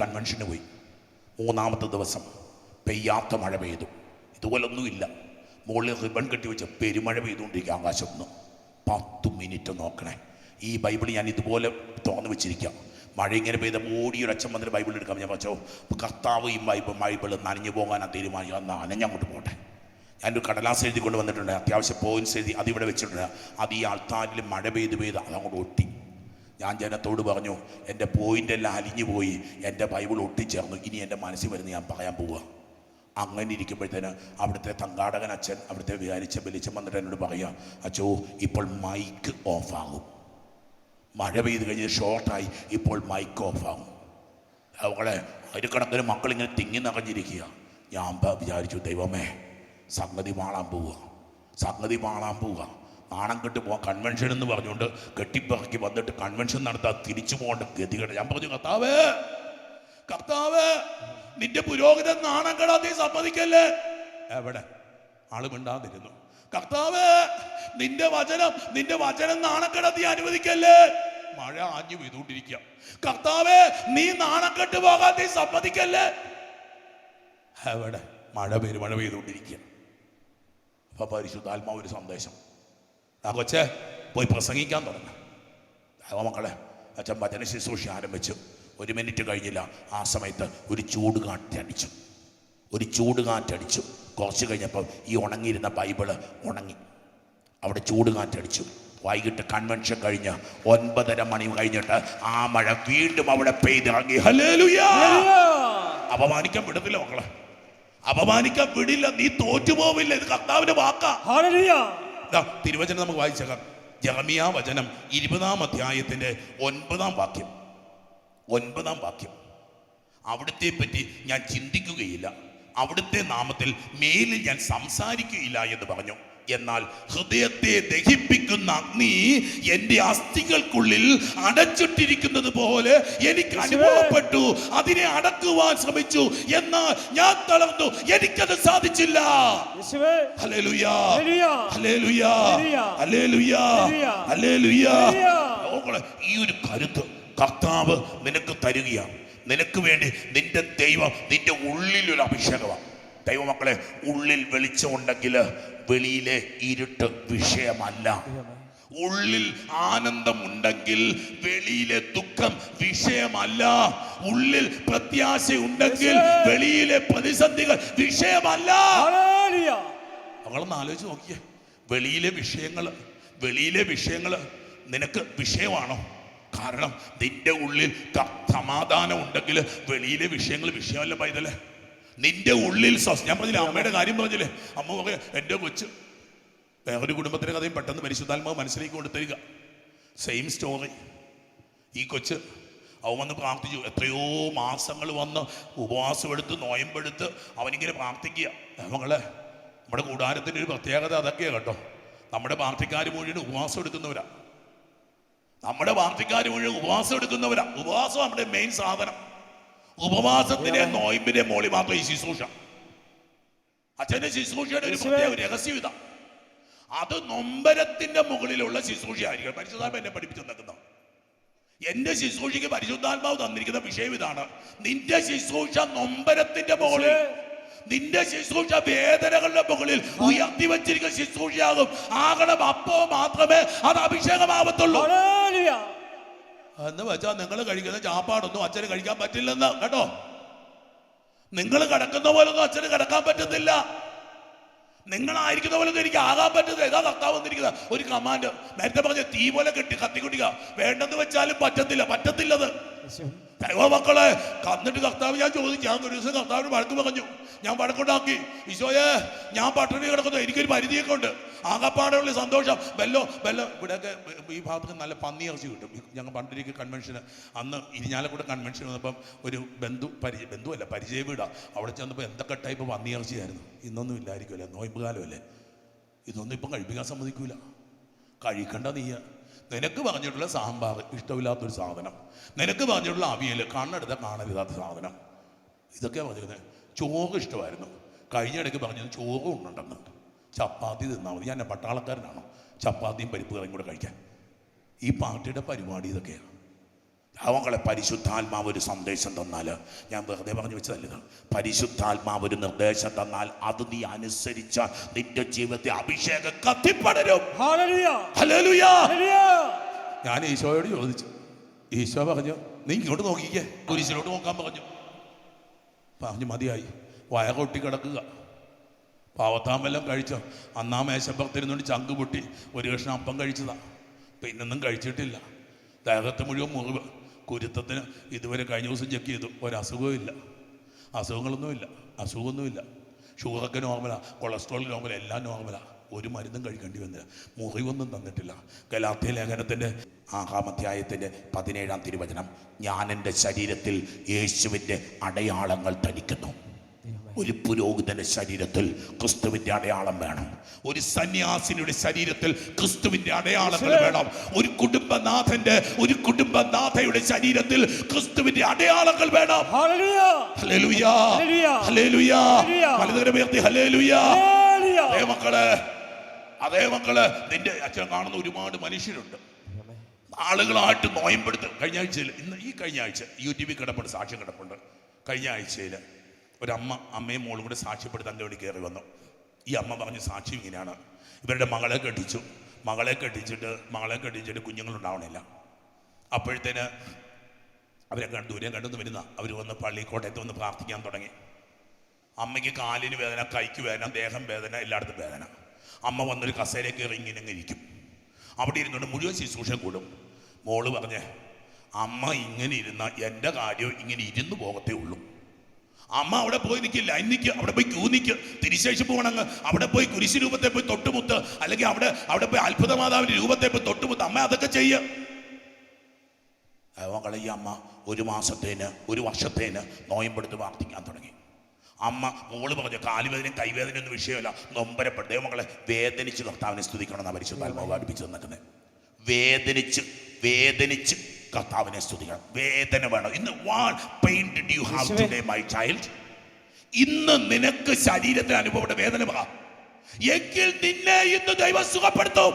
കൺവെൻഷന് പോയി. മൂന്നാമത്തെ ദിവസം പെയ്യാത്ത മഴ പെയ്തു. ഇതുപോലൊന്നുമില്ല. മുകളിൽ റിബൺ കെട്ടി വെച്ച പെരുമഴ പെയ്തുകൊണ്ടിരിക്കുക ആകാശം ഒന്ന് പത്ത് മിനിറ്റ് നോക്കണേ. ഈ ബൈബിൾ ഞാൻ ഇതുപോലെ തുറന്നു വെച്ചിരിക്കാം. മഴ ഇങ്ങനെ പെയ്ത ഓടിയൊരു അച്ഛൻ വന്നിട്ട് ബൈബിൾ എടുക്കാം. ഞാൻ വെച്ചോ കർത്താവ് ഈ ബൈബിൾ ബൈബിൾ നനഞ്ഞു പോകാനാ തീരുമാനിച്ചു. എന്നാൽ അങ്ങോട്ട് പോട്ടെ. ഞാനൊരു കടലാസ് എഴുതി കൊണ്ട് വന്നിട്ടുണ്ട്. അത്യാവശ്യം പോയിന്റ്സ് എഴുതി അതിവിടെ വെച്ചിട്ടുണ്ട്. അത് ഈ ആൾത്താരിൽ മഴ പെയ്ത് പെയ്ത് അതങ്ങോട്ട് ഒട്ടി. ഞാൻ ജനത്തോട് പറഞ്ഞു എന്റെ പോയിന്റ് എല്ലാം അലിഞ്ഞു പോയി. എന്റെ ബൈബിൾ ഒട്ടിച്ചേർന്നു. ഇനി എന്റെ മനസ്സിൽ വരുന്ന ഞാൻ പറയാൻ പോവുക. അങ്ങനെ ഇരിക്കുമ്പോഴത്തേന് അവിടുത്തെ തങ്കാടകൻ അച്ഛൻ അവിടുത്തെ വിചാരിച്ച വെളിച്ചം വന്നിട്ട് എന്നോട് പറയുക അച്ഛോ ഇപ്പോൾ മൈക്ക് ഓഫാകും മഴ പെയ്ത് കഴിഞ്ഞ് ഷോർട്ടായി ഇപ്പോൾ മൈക്ക് ഓഫാകും അവളെ ആയിരക്കണക്കിന് മക്കൾ ഇങ്ങനെ തിങ്ങി നിറഞ്ഞിരിക്കുക. ഞാൻ വിചാരിച്ചു ദൈവമേ സംഗതി മാളാൻ പോവുക. സംഗതി മാളാൻ പോവുക. നാണം കെട്ട് പോകാൻ കൺവെൻഷൻ എന്ന് പറഞ്ഞുകൊണ്ട് കെട്ടിപ്പറക്കി വന്നിട്ട് കൺവെൻഷൻ നടത്താൻ തിരിച്ചു പോകേണ്ട ഗതികേട്. ഞാൻ പറഞ്ഞു കർത്താവ് കർത്താവ് നിന്റെ പുരോഹിതൻ നാണം കെടാൻ നീ സമ്മതിക്കല്ലേ? എവിടെ? ആൾ മിണ്ടാതിരുന്നു. കർത്താവ് നിന്റെ വചനം നിന്റെ വചനം നാണക്കെടാൻ നീ അനുവദിക്കല്ലേ? മഴ ആഞ്ഞു പെയ്തുകൊണ്ടിരിക്കുക കർത്താവ് നീ നാണക്കെട്ട് പോകാൻ നീ സമ്മതിക്കല്ലേ? എവിടെ? മഴ പെയ്ത് മഴ പെയ്തുകൊണ്ടിരിക്കുക. അപ്പൊ പരിശുദ്ധാത്മാവ് ഒരു സന്ദേശം. ആ കൊച്ചെ പോയി പ്രസംഗിക്കാൻ തുടങ്ങി. അതോ മക്കളെ അച്ഛൻ വചന ശുശ്രൂഷ ആരംഭിച്ചു. ഒരു മിനിറ്റ് കഴിഞ്ഞില്ല. ആ സമയത്ത് ഒരു ചൂട് കാറ്റടിച്ചു ഒരു ചൂട് കാറ്റടിച്ചു കുറച്ച് കഴിഞ്ഞപ്പോൾ ഈ ഉണങ്ങിയിരുന്ന ബൈബിൾ ഉണങ്ങി. അവിടെ ചൂട് കാറ്റടിച്ചു വൈകിട്ട് കൺവെൻഷൻ കഴിഞ്ഞ് ഒൻപതര മണി കഴിഞ്ഞിട്ട് ആ മഴ വീണ്ടും അവിടെ പെയ്തിറങ്ങി. അപമാനിക്കാൻ വിടത്തില്ല മക്കളെ. അപമാനിക്കാൻ വിടില്ല. നീ തോറ്റുപോവില്ല. ഇത് കർത്താവിന്റെ വാക്കാ. തിരുവചനം നമുക്ക് വായിച്ചേക്കാം ജാമിയ വചനം ഇരുപതാം അധ്യായത്തിന്റെ ഒൻപതാം വാക്യം. ഒൻപതാം വാക്യം. അവിടുത്തെ പറ്റി ഞാൻ ചിന്തിക്കുകയില്ല. അവിടുത്തെ നാമത്തിൽ മേലിൽ ഞാൻ സംസാരിക്കുകയില്ല എന്ന് പറഞ്ഞു. എന്നാൽ ഹൃദയത്തെ ദഹിപ്പിക്കുന്ന അഗ്നി എന്റെ അസ്ഥികൾക്കുള്ളിൽ അടച്ചിട്ടിരിക്കുന്നത് പോലെ എനിക്ക് അനുഭവപ്പെട്ടു. അതിനെ അടക്കുവാൻ ശ്രമിച്ചു. എന്നാൽ ഞാൻ തളർന്നു. എനിക്കത് സാധിച്ചില്ല. ഈ ഒരു കരുത്ത് കർത്താവ് നിനക്ക് തരികയാണ്. നിനക്ക് വേണ്ടി നിന്റെ ദൈവം നിന്റെ ഉള്ളിലൊരു അഭിഷേകമാണ്. ദൈവമക്കളെ ഉള്ളിൽ വെളിച്ചമുണ്ടെങ്കിൽ വെളിയിലെ ഇരുട്ട് വിഷയമല്ല. ഉള്ളിൽ ആനന്ദമുണ്ടെങ്കിൽ വെളിയിലെ ദുഃഖം വിഷയമല്ല. ഉള്ളിൽ പ്രത്യാശയുണ്ടെങ്കിൽ വെളിയിലെ പ്രതിസന്ധികൾ വിഷയമല്ല. അവളൊന്ന് ആലോചിച്ച് നോക്കിയേ. വെളിയിലെ വിഷയങ്ങൾ വെളിയിലെ വിഷയങ്ങൾ നിനക്ക് വിഷയമാണോ? കാരണം നിന്റെ ഉള്ളിൽ സമാധാനം ഉണ്ടെങ്കിൽ വെളിയിലെ വിഷയങ്ങൾ വിഷയമല്ല പൈതലേ. നിന്റെ ഉള്ളിൽ സ്വസ്ഥ ഞാൻ പറഞ്ഞില്ലേ അമ്മയുടെ കാര്യം പറഞ്ഞില്ലേ? അമ്മ എന്റെ എന്റെ കൊച്ച്. വേറൊരു കുടുംബത്തിന്റെ കഥയും പെട്ടെന്ന് പരിശുദ്ധാത്മാവ് മനസ്സിലേക്ക് കൊണ്ടുതരിക സെയിം സ്റ്റോറി ഈ കൊച്ച് അവൻ വന്ന് പ്രാർത്ഥിച്ചു. എത്രയോ മാസങ്ങൾ വന്ന് ഉപവാസമെടുത്ത് നോയമ്പെടുത്ത് അവനിങ്ങനെ പ്രാർത്ഥിക്കുക. മകളെ നമ്മുടെ കൂടാരത്തിന്റെ ഒരു പ്രത്യേകത അതൊക്കെയാണ് കേട്ടോ. നമ്മുടെ പാർട്ടിക്കാർ മുഴുവൻ ഉപവാസം എടുക്കുന്നവരാ. നമ്മുടെ പാർട്ടിക്കാർ മുഴുവൻ ഉപവാസം എടുക്കുന്നവരാ. ഉപവാസം നമ്മുടെ മെയിൻ സാധനം. ഉപവാസത്തിന്റെ നോയമ്പിന്റെ മോളി മാത്രം ഈ ശുശ്രൂഷ. അച്ഛന്റെ ശുശ്രൂഷയുടെ ഒരു പ്രത്യേക രഹസ്യം ഇതാ. അത് നൊമ്പരത്തിന്റെ മുകളിലുള്ള ശുശ്രൂഷയായിരിക്കും പരിശുദ്ധാത്മ എന്നെ പഠിപ്പിച്ചു തന്നത് എന്റെ ശുശ്രൂഷയ്ക്ക് പരിശുദ്ധാത്മാവ് തന്നിരിക്കുന്ന വിഷയം ഇതാണ്. നിന്റെ ശുശ്രൂഷ നൊമ്പരത്തിന്റെ മുകളിൽ നിന്റെ ശുശ്രൂഷ വേദനകളുടെ മുകളിൽ ഉയർത്തി വെച്ചിരിക്കുന്ന ശുശ്രൂഷയാകും. ആകണം അപ്പോ മാത്രമേ അത് അഭിഷേകമാവത്തുള്ളൂ. എന്ന് വെച്ചാൽ നിങ്ങൾ കഴിക്കുന്ന ചാപ്പാടൊന്നും അച്ഛന് കഴിക്കാൻ പറ്റില്ലെന്ന് കേട്ടോ? നിങ്ങൾ കിടക്കുന്ന പോലൊന്നും അച്ഛന് കിടക്കാൻ പറ്റത്തില്ല നിങ്ങളായിരിക്കുന്ന പോലൊന്നും എനിക്ക് ആകാൻ പറ്റുന്നത് ഏതാ കർത്താവ് വന്നിരിക്കുന്നത്. ഒരു കമാൻഡ് നേരത്തെ പറഞ്ഞ തീ പോലെ കെട്ടി കത്തിക്കൊണ്ടിരിക്കുക വേണ്ടെന്ന് വെച്ചാലും പറ്റത്തില്ല. പറ്റത്തില്ലത്. ദൈവ മക്കളെ കന്നിട്ട് കർത്താവ് ഞാൻ ചോദിച്ചു. ഞാൻ ഒരു ദിവസം കർത്താവിന് വഴക്ക് പറഞ്ഞു. ഞാൻ വഴക്കുണ്ടാക്കി. ഈശോയെ ഞാൻ പട്ടിണി കിടക്കുന്നു. എനിക്കൊരു പരിധിയൊക്കെ ഉണ്ട്. ആകപ്പാടുള്ള സന്തോഷം. വെല്ലോ വെല്ലോ ഇവിടെയൊക്കെ ഈ ഭാഗത്തൊക്കെ നല്ല പന്നി ഇറച്ചി കിട്ടും. ഞങ്ങൾ പണ്ടിരിക്കുക കൺവെൻഷന് അന്ന് ഇരിഞ്ഞാലക്കൂടെ കൺവെൻഷൻ വന്നപ്പം ഒരു ബന്ധു പരിചയ ബന്ധുവല്ല പരിചയ വീടാ. അവിടെ ചെന്നപ്പോൾ എന്തൊക്കെ ടൈപ്പ് പന്നി ഇറച്ചിയായിരുന്നു ഇന്നൊന്നും ഇല്ലായിരിക്കുമല്ലേ? നോയമ്പ് കാലമല്ലേ ഇതൊന്നും ഇപ്പം കഴിപ്പിക്കാൻ സമ്മതിക്കൂല. കഴിക്കണ്ട നീയ. നിനക്ക് പറഞ്ഞിട്ടുള്ള സാമ്പാർ ഇഷ്ടമില്ലാത്തൊരു സാധനം. നിനക്ക് പറഞ്ഞിട്ടുള്ള അവിയൽ കണ്ണെടുത്ത കാണരുതാത്ത സാധനം. ഇതൊക്കെയാണ് പറഞ്ഞിരുന്നത് ചോറ് ഇഷ്ടമായിരുന്നു. കഴിഞ്ഞ ഇടയ്ക്ക് പറഞ്ഞത് ചോറ് ചപ്പാത്തി തിന്നാൽ മതി. ഞാൻ പട്ടാളക്കാരനാണോ? ചപ്പാത്തിയും പരിപ്പ് കറിയും കൂടെ കഴിക്കാൻ. ഈ പാർട്ടിയുടെ പരിപാടി ഇതൊക്കെയാണ്. അവങ്ങളെ പരിശുദ്ധാത്മാവ് ഒരു സന്ദേശം തന്നാൽ ഞാൻ വെറുതെ പറഞ്ഞു വെച്ചതല്ല പരിശുദ്ധാത്മാവ് ഒരു നിർദ്ദേശം തന്നാൽ അത് നീ അനുസരിച്ച നിന്റെ ജീവിതത്തെ അഭിഷേകം കത്തിപ്പടരും. ഞാൻ ഈശോയോട് ചോദിച്ചു. ഈശോ പറഞ്ഞു നീ ഇങ്ങോട്ട് നോക്കിക്കേ. കുരിശിലോട്ട് നോക്കാൻ പറഞ്ഞു. പറഞ്ഞു മതിയായി. വയറൊട്ടി കിടക്കുക പാവത്താമെല്ലാം കഴിച്ചോ. അന്നാ മേശപ്പുറത്തിരുന്നുകൊണ്ട് ചങ്ക് പൊട്ടി. ഒരു കഷ്ണം അപ്പം കഴിച്ചതാ. പിന്നൊന്നും കഴിച്ചിട്ടില്ല. ദേഹത്ത് മുഴുവൻ മുറിവ്. കുരുത്തത്തിന് ഇതുവരെ കഴിഞ്ഞ ദിവസം ചെക്ക് ചെയ്തു. ഒരസുഖവും ഇല്ല. അസുഖങ്ങളൊന്നുമില്ല. അസുഖമൊന്നുമില്ല. ഷുഗറൊക്കെ നോർമലാ. കൊളസ്ട്രോൾ നോർമലാ. എല്ലാം നോർമലാ. ഒരു മരുന്നും കഴിക്കേണ്ടി വന്നില്ല. മുറിവൊന്നും തന്നിട്ടില്ല. ഗലാത്യ ലേഖനത്തിന്റെ ആറാം അധ്യായത്തിന്റെ പതിനേഴാം തിരുവചനം ഞാൻ എന്റെ ശരീരത്തിൽ യേശുവിന്റെ അടയാളങ്ങൾ ധരിക്കുന്നു. ഒരു പുരോഹിതന്റെ ശരീരത്തിൽ ക്രിസ്തുവിന്റെ അടയാളം വേണം. ഒരു സന്യാസിനിയുടെ ശരീരത്തിൽ ക്രിസ്തുവിന്റെ അടയാളങ്ങൾ വേണം. ഒരു കുടുംബനാഥന്റെ ഒരു കുടുംബനാഥയുടെ ശരീരത്തിൽ ക്രിസ്തുവിന്റെ അടയാളങ്ങൾ വേണം. അതേ മക്കൾ അതേ മക്കൾ നിന്റെ അച്ഛൻ കാണുന്ന ഒരുപാട് മനുഷ്യരുണ്ട്. ആളുകളായിട്ട് നോയമ്പെടുത്ത് കഴിഞ്ഞ ആഴ്ചയിൽ ഇന്ന് ഈ കഴിഞ്ഞ ആഴ്ച യൂട്യൂബിൽ കിടപ്പുണ്ട് സാക്ഷ്യം കിടപ്പുണ്ട്. കഴിഞ്ഞ ആഴ്ചയിൽ ഒരമ്മ അമ്മയും മോളും കൂടെ സാക്ഷ്യപ്പെടുത്താൻ തേടി കയറി വന്നു. ഈ അമ്മ പറഞ്ഞ സാക്ഷ്യം ഇങ്ങനെയാണ്. ഇവരുടെ മകളെ കെട്ടിച്ചു. മകളെ കെട്ടിച്ചിട്ട് മകളെ കെട്ടിച്ചിട്ട് കുഞ്ഞുങ്ങളുണ്ടാവണില്ല അപ്പോഴത്തേന് അവരെ കണ്ട് ദൂരെ കണ്ടെന്ന് വരുന്ന അവർ വന്ന് പള്ളി കോട്ടയത്ത് വന്ന് പ്രാർത്ഥിക്കാൻ തുടങ്ങി. അമ്മയ്ക്ക് കാലിന് വേദന കൈക്ക് വേദന ദേഹം വേദന എല്ലായിടത്തും വേദന. അമ്മ വന്നൊരു കസേരയിൽ കയറി ഇങ്ങനെ ഇരിക്കും. അവിടെ ഇരുന്നുകൊണ്ട് മുഴുവൻ ശുശ്രൂഷ കൂടും. മോൾ പറഞ്ഞേ അമ്മ ഇങ്ങനെ ഇരുന്ന എന്റെ കാര്യം ഇങ്ങനെ ഇരുന്ന് പോകത്തേ ഉള്ളൂ. അമ്മ അവിടെ പോയി നിൽക്കില്ല നിൽക്കുക അവിടെ പോയി ക്യൂ നിൽക്കുക തിരിശേഷി പോകണങ്ങ്. അവിടെ പോയി കുരിശി രൂപത്തെ പോയി തൊട്ടുമുത്ത്. അല്ലെങ്കിൽ അവിടെ അവിടെ പോയി അത്ഭുത രൂപത്തെ പോയി തൊട്ടുമുത്ത്. അമ്മ അതൊക്കെ ചെയ്യുക മകളെ ഈ അമ്മ ഒരു മാസത്തേന് ഒരു വർഷത്തേന് നോയമ്പെടുത്ത് പ്രാർത്ഥിക്കാൻ തുടങ്ങി. അമ്മ മോൾ പറഞ്ഞു കാലുവേദനയും കൈവേദനയും ഒന്നും വിഷയമല്ല. നൊമ്പരപ്പെട്ട. ദൈവമകളെ വേദനിച്ച് കർത്താവിനെ എന്നാണ് പരിശുദ്ധാത്മാവ് പഠിപ്പിച്ചു തന്നിട്ടുണ്ട് വേദനിച്ച് വേദനിച്ച് കർത്താവിനെ സ്തുതിക്കണം വേദന വേണം. ഇന്ന് what pain did you have. Today my child ഇന്ന് നിനക്ക് ശരീരത്തിന് അനുഭവപ്പെട്ട വേദന എങ്കിൽ നിന്നെ ഇന്ന് ദൈവം സുഖപ്പെടുത്തും.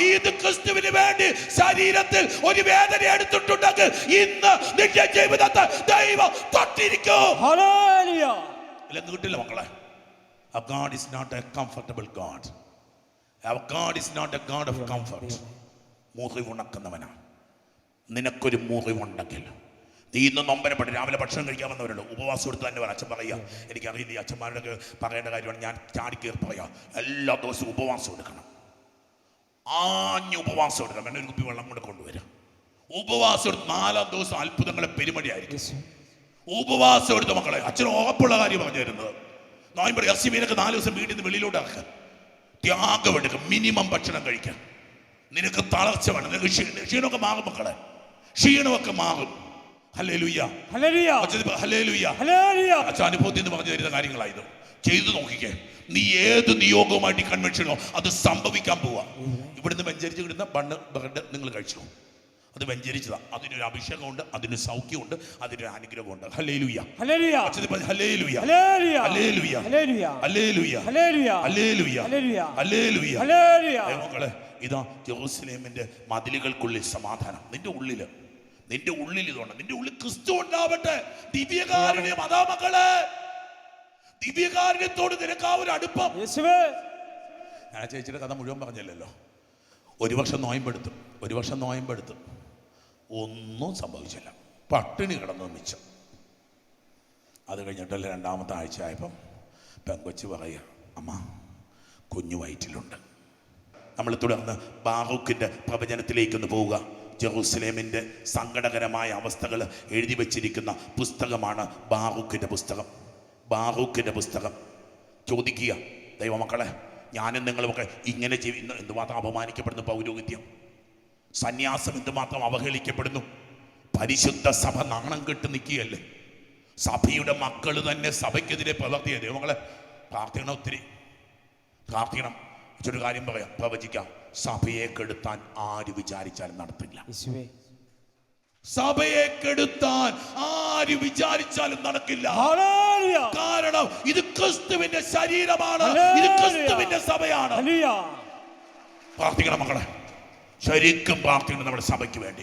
നീ ഇത് ക്രിസ്തുവിന് വേണ്ടി ശരീരത്തിൽ ഒരു വേദന എടുത്തിട്ടുണ്ടെങ്കിൽ ഇന്ന് നിന്റെ ജീവിതത്തെ ദൈവം തൊട്ടിരിക്കും. കിട്ടില്ല മക്കളെ. Is not a comfortable God. Our God is not a God of comfort. മുറിവുണക്കുന്നവനാണ് നിനക്കൊരു മുറിവുണ്ടെങ്കിൽ. നീ ഇന്ന് നൊമ്പരപ്പെട്ട് രാവിലെ ഭക്ഷണം കഴിക്കാൻ വന്നവരുള്ളൂ ഉപവാസം എടുത്ത് തന്നെ അച്ഛൻ പറയുക എനിക്കറിയില്ല ഈ അച്ഛന്മാരുടെ പറയേണ്ട കാര്യമാണ്. ഞാൻ ചാടിക്കേറി പറയാം എല്ലാ ദിവസവും ഉപവാസം എടുക്കണം. ആഞ്ഞ് ഉപവാസം എടുക്കണം. എന്നെ ഒരു കുപ്പി വെള്ളം കൊണ്ട് കൊണ്ടുവരാം. ഉപവാസം എടുത്ത് നാലാം ദിവസം അത്ഭുതങ്ങളെ പെരുമടിയായിരിക്കും. ഉപവാസം എടുത്ത മക്കളെ അച്ഛൻ ഉറപ്പുള്ള കാര്യം പറഞ്ഞു തരുന്നത് നോയമ്പ് എസ് മീനൊക്കെ നാല് ദിവസം വീട്ടിൽ നിന്ന് വെളിയിലോട്ട് ഇറക്കാം ത്യാഗം എടുക്കുക. മിനിമം ഭക്ഷണം കഴിക്കാം നിനക്ക് തളർച്ച വേണം നിനക്ക് ക്ഷീ- ക്ഷീണമൊക്കെ മാറും മക്കളെ. ക്ഷീണമൊക്കെ മാറും അനുഭവത്തിൽ നിന്ന് പറഞ്ഞു തരുന്ന കാര്യങ്ങളായത് ചെയ്തു നോക്കിക്കേ നീ ഏത് നിയോഗവുമായിട്ട് കൺവെൻഷനോ അത് സംഭവിക്കാൻ പോവാ ഇവിടുന്ന് വെഞ്ചരിച്ച് കിട്ടുന്ന ബണ്ണ് ബ്രെഡ് നിങ്ങൾ കഴിച്ചു അത് വെഞ്ചരിച്ചതാ അതിനൊരു അഭിഷേകമുണ്ട് അതിന് സൗഖ്യമുണ്ട് അതിനൊരു അനുഗ്രഹമുണ്ട് ഇതാ ജെറൂസലേമിന്റെ മതിലുകൾക്കുള്ളിൽ സമാധാനം നിന്റെ ഉള്ളിൽ നിന്റെ ഉള്ളിൽ ഇതുണ്ട്. നിന്റെ ഉള്ളിൽ ക്രിസ്തു ഉണ്ടാവട്ടെ. ദിവ്യകാരുണ്യം അതാ മക്കളെ ദിവ്യകാരുണ്യത്തോട് നിനക്ക് ആ ഒരു അടുപ്പം. ഞാൻ ചേച്ചിയുടെ കഥ മുഴുവൻ പറഞ്ഞില്ലല്ലോ. ഒരു വർഷം നോയമ്പെടുത്തും ഒരു വർഷം നോയമ്പെടുത്തും. ഒന്നും സംഭവിച്ചില്ല. പട്ടിണി കിടന്നു മിച്ചം. അത് കഴിഞ്ഞിട്ടല്ല രണ്ടാമത്തെ ആഴ്ച ആയപ്പം പെങ്കൊച്ച് പറയുക അമ്മ കുഞ്ഞു വയറ്റിലുണ്ട്. നമ്മൾ തുടർന്ന് ബാറൂഖിന്റെ പ്രവചനത്തിലേക്കൊന്ന് പോവുക. ജെറൂസലേമിന്റെ സങ്കടകരമായ അവസ്ഥകൾ എഴുതി വച്ചിരിക്കുന്ന പുസ്തകമാണ് ബാറൂഖിന്റെ പുസ്തകം. ബാറൂഖിന്റെ പുസ്തകം. ചോദിക്കുക ദൈവമക്കളെ ഞാനും നിങ്ങളുമൊക്കെ ഇങ്ങനെ ചെയ്യുന്ന എന്തുമാത്രം അപമാനിക്കപ്പെടുന്നു പൗരോഹിത്യം? സന്യാസം എന്തുമാത്രം അവഹേളിക്കപ്പെടുന്നു? പരിശുദ്ധ സഭ നാണം കെട്ട് നിൽക്കുകയല്ലേ? സഭയുടെ മക്കൾ തന്നെ സഭയ്ക്കെതിരെ പ്രവർത്തിയ ദൈവങ്ങളെ പ്രാർത്ഥിക്കണം ഒത്തിരി. പ്രാർത്ഥിക്കണം. ഒരു കാര്യം പറയാം. പ്രവചിക്കാം. സഭയെ കെടുത്താൻ ആര് വിചാരിച്ചാലും നടത്തില്ല. സഭയെ കെടുത്താൻ ആര് വിചാരിച്ചാലും നടക്കില്ല. കാരണം ഇത് ക്രിസ്തുവിന്റെ ശരീരമാണ്. ഇത്. ക്രിസ്തുവിന്റെ സഭയാണ്. പ്രാർത്ഥിക്കണം മക്കളെ. ശരിക്കും പ്രാർത്ഥിക്കണം നമ്മുടെ സഭയ്ക്ക് വേണ്ടി.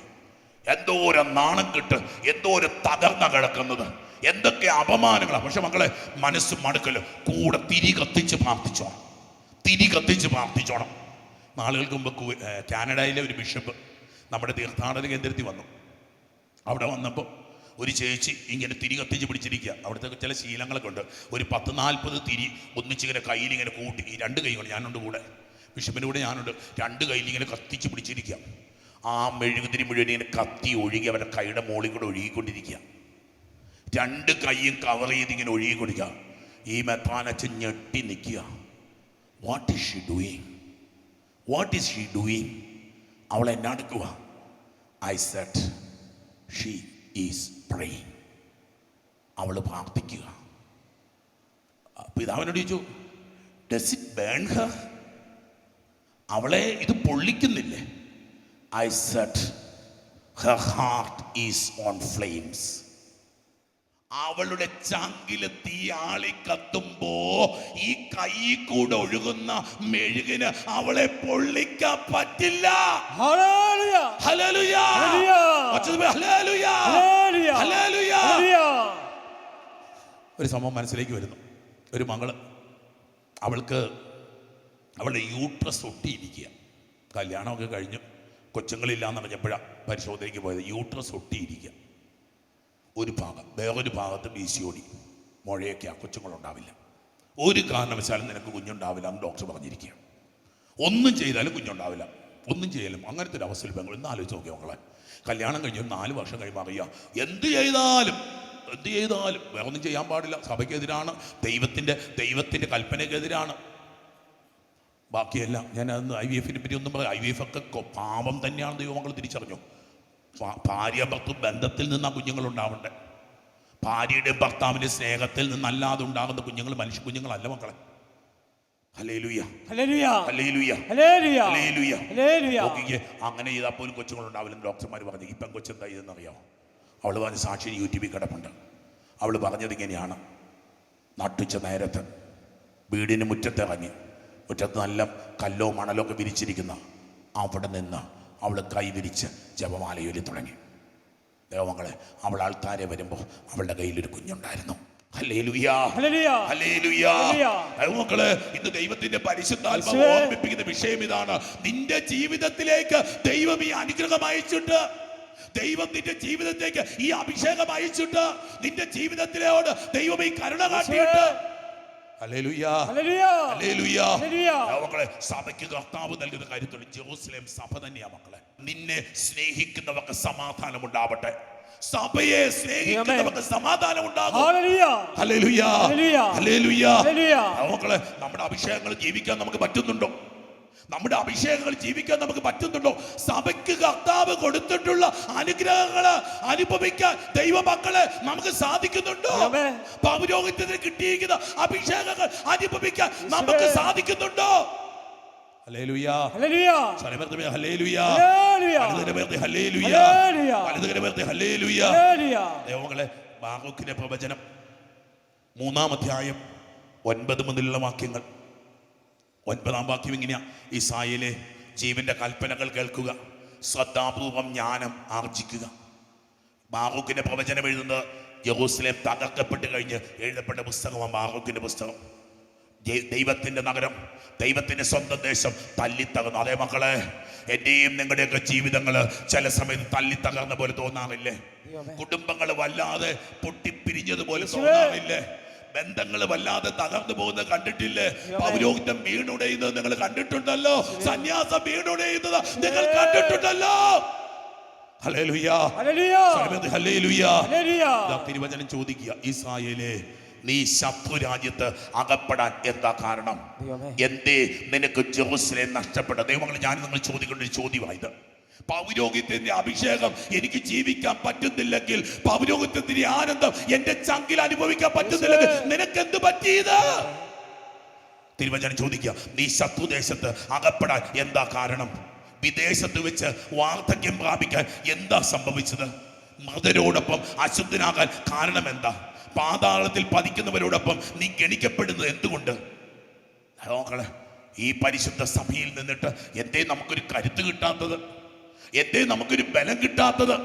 എന്തോരം നാണം കിട്ട് എന്തോരം തകർന്ന കിടക്കുന്നത്. എന്തൊക്കെ അപമാനങ്ങളാണ് പക്ഷെ മക്കളെ മനസ്സ് മടുക്കല്ലോ കൂടെ തിരി കത്തിച്ച് പ്രാർത്ഥിച്ചോണം തിരി കത്തിച്ച് പ്രാർത്ഥിച്ചോണം. നാളുകൾക്ക് മുമ്പ് കാനഡയിലെ ഒരു ബിഷപ്പ് നമ്മുടെ തീർത്ഥാടന കേന്ദ്രത്തിൽ വന്നു. അവിടെ വന്നപ്പോൾ ഒരു ചേച്ചി ഇങ്ങനെ തിരി കത്തിച്ച് പിടിച്ചിരിക്കുക. അവിടുത്തെ ചില ശീലങ്ങളൊക്കെ ഉണ്ട്. ഒരു പത്ത് നാൽപ്പത് തിരി ഒന്നിച്ചിങ്ങനെ കയ്യിൽ ഇങ്ങനെ കൂട്ടി. ഈ രണ്ട് കൈ ഞാനുണ്ട് കൂടെ. ബിഷപ്പിന്റെ കൂടെ ഞാനുണ്ട്. രണ്ട് കയ്യിൽ ഇങ്ങനെ കത്തിച്ച് പിടിച്ചിരിക്കുക. ആ മെഴുകുതിരി മുഴുവൻ ഇങ്ങനെ കത്തി ഒഴുകി അവരുടെ കൈയുടെ മുകളിൽ കൂടെ ഒഴുകിക്കൊണ്ടിരിക്കുക. രണ്ട് കൈയും കവർ ചെയ്ത് ഇങ്ങനെ ഒഴുകിക്കൊണ്ടിരിക്കുക ഈ മെത്താനച്ച് ഞെട്ടി നിൽക്കുക. What is she doing what is she doing അവൾ എന്നാടുക്കുക I said she is praying അവൾ പ്രാർത്ഥിക്കുക. പിതാവിനോട് ചോദിച്ചു ഡസ് ഇറ്റ് ബേൺ ഹർ അവളെ ഇത് പൊള്ളിക്കുന്നില്ലേ? I set her heart is on flames അവളുടെ ചങ്കിൽ തീയാളി കത്തുമ്പോ ഈ കൈ കൂടെ ഒഴുകുന്ന മെഴുകിന് അവളെ പൊള്ളിക്കാൻ പറ്റില്ല. ഒരു സംഭവം മനസ്സിലേക്ക് വരുന്നു. ഒരു മകൾ അവൾക്ക് അവളുടെ യൂട്രസ് ഒട്ടിയിരിക്കുക. കല്യാണമൊക്കെ കഴിഞ്ഞു. കൊച്ചുങ്ങളില്ലാന്ന് പറഞ്ഞപ്പോഴാണ് പരിശോധനയ്ക്ക് പോയത്. യൂട്രസ് ഒട്ടിയിരിക്കുക. ഒരു ഭാഗം വേറൊരു ഭാഗത്ത് ബി സി ഓടി മുഴയൊക്കെ ആ കൊച്ചുങ്ങളുണ്ടാവില്ല. ഒരു കാരണവശാലും നിനക്ക് കുഞ്ഞുണ്ടാവില്ല എന്ന് ഡോക്ടർ പറഞ്ഞിരിക്കുക ഒന്നും ചെയ്താലും കുഞ്ഞുണ്ടാവില്ല. ഒന്നും ചെയ്യലും അങ്ങനത്തെ ഒരു അവസ്ഥയിൽ പെങ്ങൾ ഒന്ന് ആലോചിച്ച് നോക്കിയ മക്കളെ? കല്യാണം കഴിഞ്ഞ് നാല് വർഷം കഴിയുമ്പോൾ അറിയാം എന്ത് ചെയ്താലും എന്ത് ചെയ്താലും വേറെ ഒന്നും ചെയ്യാൻ പാടില്ല. സഭയ്ക്കെതിരാണ് ദൈവത്തിന്റെ ദൈവത്തിന്റെ കൽപ്പനയ്ക്കെതിരാണ് ബാക്കിയെല്ലാം ഞാൻ അന്ന് ഐ വി എഫിനെ പറ്റി ഒന്നും പറയാം. ഐ വി എഫ് ഒക്കെ പാപം തന്നെയാണ് ദൈവമക്കൾ തിരിച്ചറിഞ്ഞു. ഭാര്യ ഭർത്തു ബന്ധത്തിൽ നിന്ന് ആ കുഞ്ഞുങ്ങൾ ഉണ്ടാവണ്ടേ? ഭാര്യയുടെ ഭർത്താവിന്റെ സ്നേഹത്തിൽ നിന്നല്ലാതെ ഉണ്ടാകുന്ന കുഞ്ഞുങ്ങൾ മനുഷ്യ കുഞ്ഞുങ്ങളല്ല മക്കളെ. അങ്ങനെ ചെയ്താൽ പോലും കൊച്ചുങ്ങൾ ഉണ്ടാവില്ലെന്ന് ഡോക്ടർമാർ പറഞ്ഞു. ഈ കൊച്ചെന്താ എന്താ ഇതെന്നറിയാമോ അവൾ പറഞ്ഞ സാക്ഷി യൂട്യൂബിൽ കിടപ്പുണ്ട്. അവൾ പറഞ്ഞത് ഇങ്ങനെയാണ്. നട്ടുച്ച നേരത്ത് വീടിന് മുറ്റത്തിറങ്ങി. മുറ്റത്ത് നല്ല കല്ലോ മണലോ ഒക്കെ വിരിച്ചിരിക്കുന്ന അവിടെ നിന്ന് അവൾ കൈ വിരിച്ച് ജപമാലയൊലി തുടങ്ങി. ദേവങ്ങളെ അവൾ ആൾക്കാരെ വരുമ്പോൾ അവളുടെ കയ്യിലൊരു കുഞ്ഞുണ്ടായിരുന്നു. ദൈവമക്കളെ ഇന്ന് ദൈവത്തിന്റെ പരിശുദ്ധാത്മാവ്. ഓർമ്മിപ്പിക്കുന്ന വിഷയം ഇതാണ് നിന്റെ ജീവിതത്തിലേക്ക് ദൈവം ഈ അനുഗ്രഹം അയച്ചിട്ട് ദൈവം നിന്റെ ജീവിതത്തിലേക്ക് ഈ അഭിഷേകം അയച്ചിട്ട് നിന്റെ ജീവിതത്തിലോട് ദൈവം ഈ കരുണ കാട്ടിയിട്ട് മക്കളെ സഭയ്ക്ക് കർത്താവ് നൽകുന്ന കാര്യത്തിൽ ജെറൂസലേം സഭ തന്നെയാ മക്കളെ. നിന്നെ സ്നേഹിക്കുന്നവർക്ക് സമാധാനം ഉണ്ടാവട്ടെ സഭയെ സ്നേഹിക്കുന്നവർക്ക് സമാധാനം ഉണ്ടാകും മക്കളെ നമ്മുടെ അഭിഷേകങ്ങൾ ജീവിക്കാൻ നമുക്ക് പറ്റുന്നുണ്ടോ? നമ്മുടെ അഭിഷേകങ്ങൾ ജീവിക്കാൻ നമുക്ക് പറ്റുന്നുണ്ടോ? സഭയ്ക്ക് കർത്താവ് കൊടുത്തിട്ടുള്ള അനുഗ്രഹങ്ങൾ അനുഭവിക്കാൻ ദൈവമക്കളെ നമുക്ക് സാധിക്കുന്നുണ്ടോ. പൗരോഹിത്യത്തിന് കിട്ടിയിരിക്കുന്ന അഭിഷേകങ്ങൾ അനുഭവിക്കാൻ നമുക്ക് സാധിക്കുന്നുണ്ടോ? പ്രവചനം മൂന്നാം അധ്യായം ഒൻപത് മുതലുള്ള വാക്യങ്ങൾ. ഒൻപതാം വാക്യം ഇങ്ങനെയാ. ഇസായിലെ ജീവന്റെ കൽപ്പനകൾ കേൾക്കുക ശ്രദ്ധാപൂർവം ജ്ഞാനം ആർജിക്കുക. ബാറൂക്കിന്റെ പ്രവചനം എഴുതുന്നത് യഹൂസ്ലേം തകർക്കപ്പെട്ട് കഴിഞ്ഞ് എഴുതപ്പെട്ട പുസ്തകമാണ് ബാറൂക്കിന്റെ പുസ്തകം. ദൈവത്തിന്റെ നഗരം ദൈവത്തിന്റെ സ്വന്തം ദേശം തല്ലിത്തകർന്നു അതേ മക്കളെ എന്റെയും നിങ്ങളുടെയൊക്കെ ജീവിതങ്ങൾ ചില സമയത്ത് തല്ലിത്തകർന്ന പോലെ തോന്നാറില്ലേ? കുടുംബങ്ങൾ വല്ലാതെ പൊട്ടിപ്പിരിഞ്ഞതുപോലെ തോന്നാറില്ലേ? ബന്ധങ്ങൾ വല്ലാതെ തകർന്നു പോകുന്നത് കണ്ടിട്ടില്ലേ. പൗരോഹിത്യം വീണുടയുന്നത് നിങ്ങൾ കണ്ടിട്ടുണ്ടല്ലോ. സന്യാസം വീണുടയുന്നത് നിങ്ങൾ കണ്ടിട്ടുണ്ടല്ലോ. തിരുവചനം ചോദിക്കുക ഇസ്രായേലെ നീ ശത്രു രാജ്യത്ത് അകപ്പെടാൻ എന്താ കാരണം? എന്തേ നിനക്ക് ജെറുസലേം നഷ്ടപ്പെട്ട? ദൈവങ്ങൾ ഞാൻ നിങ്ങൾ ചോദിക്കേണ്ട ഒരു ചോദ്യമായത് പൗരോഹിത്യത്തിന്റെ അഭിഷേകം എനിക്ക് ജീവിക്കാൻ പറ്റുന്നില്ലെങ്കിൽ പൗരോഹിത്യത്തിന്റെ ആനന്ദം എന്റെ ചങ്കിൽ അനുഭവിക്കാൻ പറ്റുന്നില്ലെങ്കിൽ നിനക്ക് എന്ത് പറ്റിയത്? തിരുവചനം ചോദിക്കുക നീ ശത്രുദേശത്ത് അകപ്പെടാൻ എന്താ കാരണം? വിദേശത്ത് വെച്ച് വാർദ്ധക്യം പ്രാപിക്കാൻ എന്താ സംഭവിച്ചത്? മൃതരോടൊപ്പം അശുദ്ധനാകാൻ കാരണം എന്താ? പാതാളത്തിൽ പതിക്കുന്നവരോടൊപ്പം നീ ഗണിക്കപ്പെടുന്നത് എന്തുകൊണ്ട്? നോക്കളെ ഈ പരിശുദ്ധ സഭയിൽ നിന്നിട്ട് എന്തേ നമുക്കൊരു കരുത്ത് കിട്ടാത്തത്? എന്തേ നമുക്കൊരു ബലം കിട്ടാത്തത്?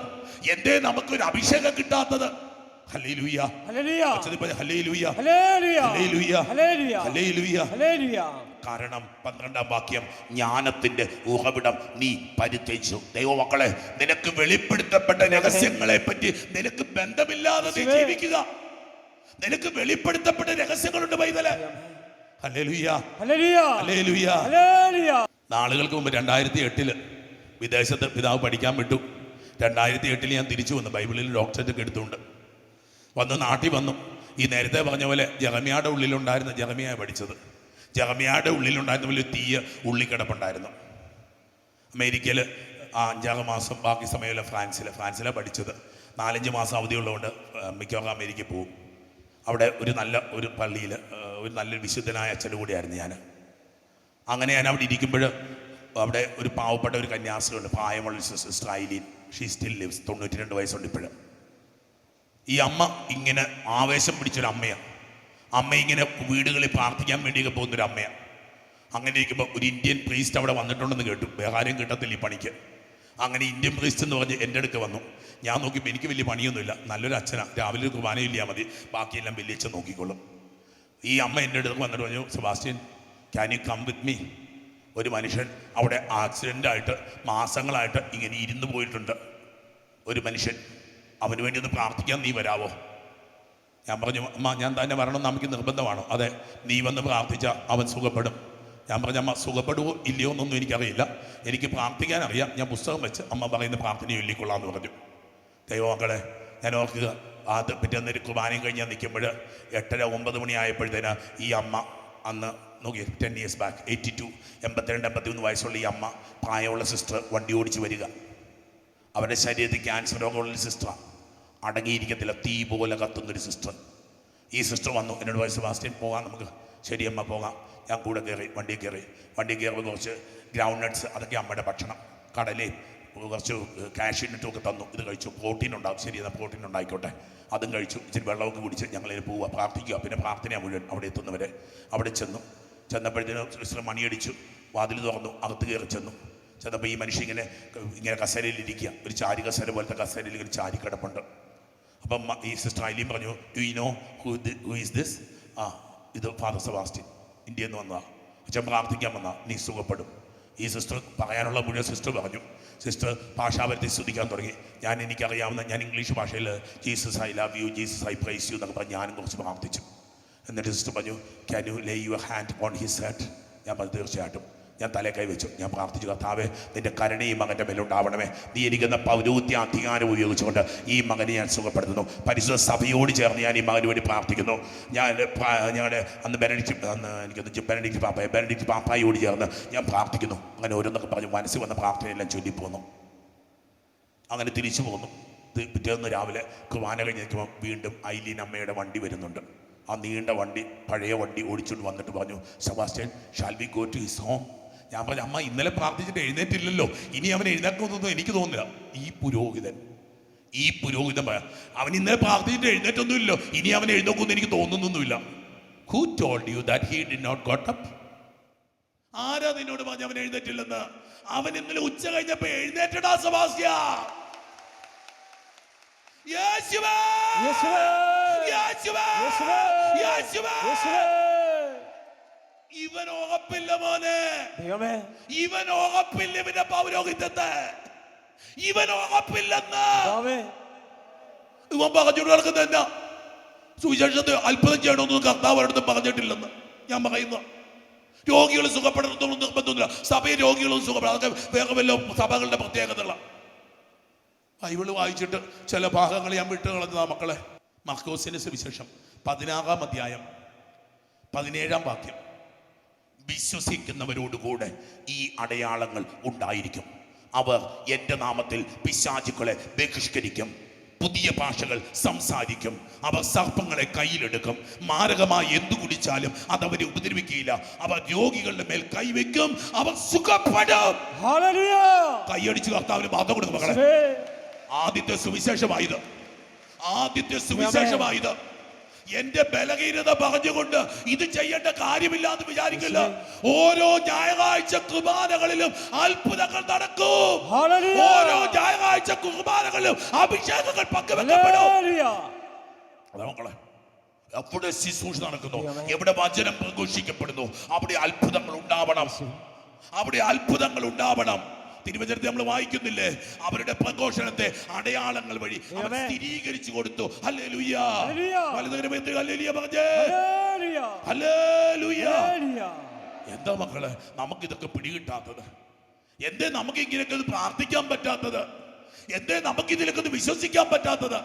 എന്തേ നമുക്കൊരു അഭിഷേകം കിട്ടാത്തത്? കാരണം പന്ത്രണ്ടാം വാക്യം ജ്ഞാനത്തിന്റെ ഉറവിടം നീ പരിത്യജിച്ചു. ദൈവമക്കളെ നിനക്ക് വെളിപ്പെടുത്തപ്പെട്ട രഹസ്യങ്ങളെ പറ്റി നിനക്ക് ബന്ധമില്ലാതെ നീ ജീവിക്കുക. നിനക്ക് വെളിപ്പെടുത്തപ്പെട്ട രഹസ്യങ്ങളുണ്ട് ഹല്ലേലൂയ. നാളുകൾക്ക് മുമ്പ് രണ്ടായിരത്തി എട്ടിൽ വിദേശത്ത് പിതാവ് പഠിക്കാൻ വിട്ടു. രണ്ടായിരത്തി എട്ടിൽ ഞാൻ തിരിച്ചു വന്നു. ബൈബിളിൽ ഡോക്ടറേറ്റ് ഒക്കെ എടുത്തുകൊണ്ട്. വന്ന് നാട്ടിൽ വന്നു. ഈ നേരത്തെ പറഞ്ഞ പോലെ ജഗമിയാടെ ഉള്ളിലുണ്ടായിരുന്ന ജഗമിയാണ് പഠിച്ചത്. ജഗമിയാടെ ഉള്ളിലുണ്ടായിരുന്ന പോലെ തീയ ഉള്ളിക്കിടപ്പുണ്ടായിരുന്നു. അമേരിക്കയിൽ അഞ്ചാറ് മാസം ബാക്കി സമയമല്ല ഫ്രാൻസിൽ ഫ്രാൻസിലാണ് പഠിച്ചത്. നാലഞ്ച് മാസം അവധിയുള്ളതുകൊണ്ട് മിക്കവാറും അമേരിക്കയിൽ പോകും. അവിടെ ഒരു നല്ല ഒരു പള്ളിയിൽ ഒരു നല്ലൊരു വിശുദ്ധനായ അച്ഛനും കൂടിയായിരുന്നു ഞാൻ അങ്ങനെ ഞാൻ അവിടെ ഇരിക്കുമ്പോൾ അവിടെ ഒരു പാവപ്പെട്ട ഒരു കന്യാസ്ത്രീയുണ്ട്. പ്രായമുള്ള sister Eileen she still lives തൊണ്ണൂറ്റി രണ്ട് വയസ്സുണ്ട് ഇപ്പോഴും. ഈ അമ്മ ഇങ്ങനെ ആവേശം പിടിച്ചൊരു അമ്മയാണ്. അമ്മ ഇങ്ങനെ വീടുകളിൽ പ്രാർത്ഥിക്കാൻ വേണ്ടിയൊക്കെ പോകുന്നൊരു അമ്മയാണ്. അങ്ങനെ ഇരിക്കുമ്പോൾ ഒരു ഇന്ത്യൻ പ്രീസ്റ്റ് അവിടെ വന്നിട്ടുണ്ടെന്ന് കേട്ടു. ആരും കിട്ടത്തില്ല ഈ പണിക്ക്. അങ്ങനെ ഇന്ത്യൻ പ്രീസ്റ്റ് എന്ന് പറഞ്ഞ് എന്റെ അടുക്ക് വന്നു. ഞാൻ നോക്കിയപ്പോൾ എനിക്ക് വലിയ പണിയൊന്നുമില്ല. നല്ലൊരു അച്ഛനാണ് രാവിലെ ഒരു കുർബാന ഇല്ലാൽ മതി. ബാക്കിയെല്ലാം വലിയ അച്ഛൻ നോക്കിക്കോളും. ഈ അമ്മ എന്റെ അടുത്ത് വന്നിട്ട് പറഞ്ഞു Sebastian can you come with me ഒരു മനുഷ്യൻ അവിടെ ആക്സിഡന്റ് ആയിട്ട് മാസങ്ങളായിട്ട് ഇങ്ങനെ ഇരുന്ന് പോയിട്ടുണ്ട്. ഒരു മനുഷ്യൻ അവന് വേണ്ടി ഒന്ന് പ്രാർത്ഥിക്കാൻ നീ വരാവോ? ഞാൻ പറഞ്ഞു അമ്മ ഞാൻ തന്നെ വരണം നമുക്ക് നിർബന്ധമാണ്. അതെ നീ വന്ന് പ്രാർത്ഥിച്ചാൽ അവൻ സുഖപ്പെടും. ഞാൻ പറഞ്ഞു അമ്മ സുഖപ്പെടുവോ ഇല്ലയോ എന്നൊന്നും എനിക്കറിയില്ല. എനിക്ക് പ്രാർത്ഥിക്കാൻ അറിയാം. ഞാൻ പുസ്തകം വെച്ച് അമ്മ പറയുന്ന പ്രാർത്ഥന ചൊല്ലിക്കൊള്ളാം എന്ന് പറഞ്ഞു ദൈവമക്കളെ ഞാൻ ഓർക്കുക അത് പിറ്റേന്നൊരു കുർബാനയും കഴിഞ്ഞ് നിൽക്കുമ്പോൾ എട്ടര ഒമ്പത് മണി ആയപ്പോഴത്തേന് ഈ അമ്മ അന്ന് നോക്കി ten years back eighty two എൺപത്തിരണ്ട് എൺപത്തിമൂന്ന് വയസ്സുള്ള ഈ അമ്മ പ്രായമുള്ള സിസ്റ്റർ വണ്ടി ഓടിച്ച് വരിക. അവരുടെ ശരീരത്തിൽ ക്യാൻസർ രോഗമുള്ള സിസ്റ്ററാണ് അടങ്ങിയിരിക്കത്തില്ല തീ പോലെ കത്തുന്നൊരു സിസ്റ്റർ ഈ സിസ്റ്റർ വന്നു. എന്നോട് വയസ്സ് ബാസ്റ്റ്യൻ പോകാം നമുക്ക്. ശരി അമ്മ പോകാം. ഞാൻ കൂടെ കയറി വണ്ടി കയറി. വണ്ടി കയറുമ്പോൾ കുറച്ച് ഗ്രൗണ്ട് നട്ട്സ് അതൊക്കെ അമ്മയുടെ ഭക്ഷണം. കടലയും കുറച്ച് കാഷ്യൂനട്ടും ഒക്കെ തന്നു. ഇത് കഴിച്ചു. പ്രോട്ടീൻ ഉണ്ടാവും. ശരി എന്നാൽ പ്രോട്ടീൻ ഉണ്ടായിക്കോട്ടെ. അതും കഴിച്ചു. ഇച്ചിരി വെള്ളമൊക്കെ കുടിച്ച് ഞങ്ങളിതിന് പോവുക. പ്രാർത്ഥിക്കുക. പിന്നെ പ്രാർത്ഥനയാണ് മുഴുവൻ അവിടെ എത്തുന്നവരെ. അവിടെ ചെന്നു. ചെന്നപ്പോഴത്തേനും മണിയടിച്ചു വാതിൽ തുറന്നു അകത്ത് കയറി ചെന്നു. ചെന്നപ്പോൾ ഈ മനുഷ്യ ഇങ്ങനെ ഇങ്ങനെ കസേരയിൽ ഇരിക്കുക. ഒരു ചാരി കസേര പോലത്തെ കസേരയിൽ ഇങ്ങനെ ചാരി കിടപ്പുണ്ട്. അപ്പം ഈ സിസ്റ്റർ ഐലിയും പറഞ്ഞു you you know who who is this ആ ഇത് ഫാദർ സെബാസ്റ്റ്യൻ ഇന്ത്യയിൽ നിന്ന് വന്നതാ. അച്ഛൻ പ്രാർത്ഥിക്കാൻ വന്നാ നീ സുഖപ്പെടും. ഈ സിസ്റ്റർ പറയാനുള്ള മുഴുവൻ സിസ്റ്റർ പറഞ്ഞു. സിസ്റ്റർ ഭാഷാപരത്തി ശ്രദ്ധിക്കാൻ തുടങ്ങി. ഞാൻ എനിക്കറിയാവുന്ന ഞാൻ ഇംഗ്ലീഷ് ഭാഷയിൽ Jesus I love you Jesus I praise you എന്നൊക്കെ പറഞ്ഞ് ഞാനും കുറച്ച് പ്രാർത്ഥിച്ചു. എന്നിട്ട് സിസ്റ്റർ പറഞ്ഞു can you lay your hand on his head ഞാൻ പറഞ്ഞു തീർച്ചയായിട്ടും. ഞാൻ തലേ കൈവച്ചു ഞാൻ പ്രാർത്ഥിച്ചു കർത്താവേ നിന്റെ കരുണയും മകന്റെ മേലുണ്ടാവണമേ നീ എനിക്കുന്ന പൗരോത്യ അധികാരം ഉപയോഗിച്ചുകൊണ്ട് ഈ മകനെ ഞാൻ സുഖപ്പെടുത്തുന്നു. പരിശുദ്ധ സഭയോട് ചേർന്ന് ഞാൻ ഈ മകന് വേണ്ടി പ്രാർത്ഥിക്കുന്നു. ഞാൻ ഞങ്ങളുടെ അന്ന് ബെനഡിക്റ്റ് അന്ന് എനിക്കൊന്ന് ബെനഡിക്റ്റ് പാപ്പയെ ബെനഡിക്റ്റ് പാപ്പായോട് ചേർന്ന് ഞാൻ പ്രാർത്ഥിക്കുന്നു. അങ്ങനെ ഓരോന്നൊക്കെ പറഞ്ഞു മനസ്സിൽ വന്ന പ്രാർത്ഥനയെല്ലാം ചൊല്ലിപ്പോന്നു. അങ്ങനെ തിരിച്ചു പോന്നു. പിറ്റേന്ന് രാവിലെ കുർബാന കഴിഞ്ഞ് വീണ്ടും ഐലീൻ അമ്മയുടെ വണ്ടി വരുന്നുണ്ട്. ആ നീണ്ട വണ്ടി പഴയ വണ്ടി ഓടിച്ചുകൊണ്ട് വന്നിട്ട് പറഞ്ഞു Sebastian shall we go to his home ഞാൻ പറഞ്ഞു അമ്മ ഇന്നലെ പ്രാർത്ഥിച്ചിട്ട് എഴുന്നേറ്റില്ലല്ലോ. ഇനി അവൻ എഴുന്നേക്കുന്നൊന്നും എനിക്ക് തോന്നുന്നില്ല. ഈ പുരോഹിതൻ ഈ പുരോഹിതൻ പറയാം അവൻ ഇന്നലെ പ്രാർത്ഥിച്ചിട്ട് എഴുന്നേറ്റൊന്നുമില്ലോ ഇനി അവൻ എഴുന്നേക്കുമെന്ന് എനിക്ക് തോന്നുന്നൊന്നുമില്ല. Who told you that he did not got up ആരാ നിന്നോട് പറഞ്ഞു അവൻ എഴുന്നേറ്റില്ലെന്ന്? അവൻ ഇന്നലെ ഉച്ച കഴിഞ്ഞപ്പോ എഴുന്നേറ്റടാ സെബാസ്റ്റ്യ യേശുവേ! യേശുവേ! ഇവൻ ഉറപ്പില്ല മോനെ. ദൈവമേ. ഇവൻ ഉറപ്പില്ല ഇവന്റെ പൗരോഹിത്യത്തെ. ഇവൻ ഉറപ്പില്ലെന്ന്. ഇവൻ പറഞ്ഞിട്ട് നടക്കുന്ന എന്നാ സുവിശേഷത്തെ അത്ഭുതം ചെയ്യണമെന്ന് കർത്താവ് അടുത്ത് പറഞ്ഞിട്ടില്ലെന്ന് ഞാൻ പറയുന്നു. രോഗികൾ സുഖപ്പെടണമെന്ന് നിർബന്ധമൊന്നുമില്ല. സഭയിൽ രോഗികളും സുഖപ്പെടും അതൊക്കെ വേറെ വല്ല സഭകളുടെ പ്രത്യേകതകളാണ് ബൈബിൾ വായിച്ചിട്ട് ചില ഭാഗങ്ങൾ ഞാൻ വിട്ടു കളഞ്ഞതാ മക്കളെ. മർക്കോസിന്റെ സുവിശേഷം പതിനാറാം അധ്യായം പതിനേഴാം വാക്യം. വിശ്വസിക്കുന്നവരോടുകൂടെ ഈ അടയാളങ്ങൾ ഉണ്ടായിരിക്കും. അവർ എന്റെ നാമത്തിൽ പിശാചുക്കളെ ബഹിഷ്കരിക്കും. പുതിയ ഭാഷകൾ സംസാരിക്കും. അവർ സർപ്പങ്ങളെ കയ്യിലെടുക്കും. മാരകമായി എന്തു കുടിച്ചാലും അത് അതവരെ ഉപദ്രവിക്കുകയില്ല. അവർ രോഗികളുടെ മേൽ കൈവയ്ക്കും അവർ സുഖപ്പെടും. കൈയടിച്ച് കർത്താവിന് ബാധ കൊടുക്കും മക്കളെ. യേശുവേ ആദ്യത്തെ സുവിശേഷമായത് ആദ്യത്തെ സുവിശേഷമായത്. എന്റെ ബലഹീനത പറഞ്ഞുകൊണ്ട് ഇത് ചെയ്യേണ്ട കാര്യമില്ല എന്ന് വിചാരിക്കില്ല ഓരോ ഞായറാഴ്ച കുർബാനകളിലും അത്ഭുതങ്ങൾ നടക്കും. ഓരോ ഞായറാഴ്ച കുർബാനകളിലും അഭിഷേകങ്ങൾ പങ്കുവെക്കപ്പെടും. എവിടെ ശുശ്രൂഷ നടക്കുന്നു. എവിടെ വചനം പ്രഘോഷിക്കപ്പെടുന്നു അവിടെ അത്ഭുതങ്ങൾ ഉണ്ടാവണം. അവിടെ അത്ഭുതങ്ങൾ ഉണ്ടാവണം. തിരുവചനത്തെ നമ്മൾ വായിക്കുന്നില്ലേ? അവരുടെ പ്രഘോഷണത്തെ അടയാളങ്ങൾ വഴി അവർ സ്ഥിരീകരിച്ചു കൊടുത്തു. Hallelujah hallelujah. വലതുകരമേത്ത് ഹല്ലേലൂയ പറഞ്ഞേ. എന്താ മക്കളെ നമുക്കിതൊക്കെ പിടികിട്ടാത്തത്? എന്തേ നമുക്ക് ഇങ്ങനെയൊക്കെ പ്രാർത്ഥിക്കാൻ പറ്റാത്തത്? എന്തേ നമുക്ക് ഇതിലൊക്കെ വിശ്വസിക്കാൻ പറ്റാത്തത്?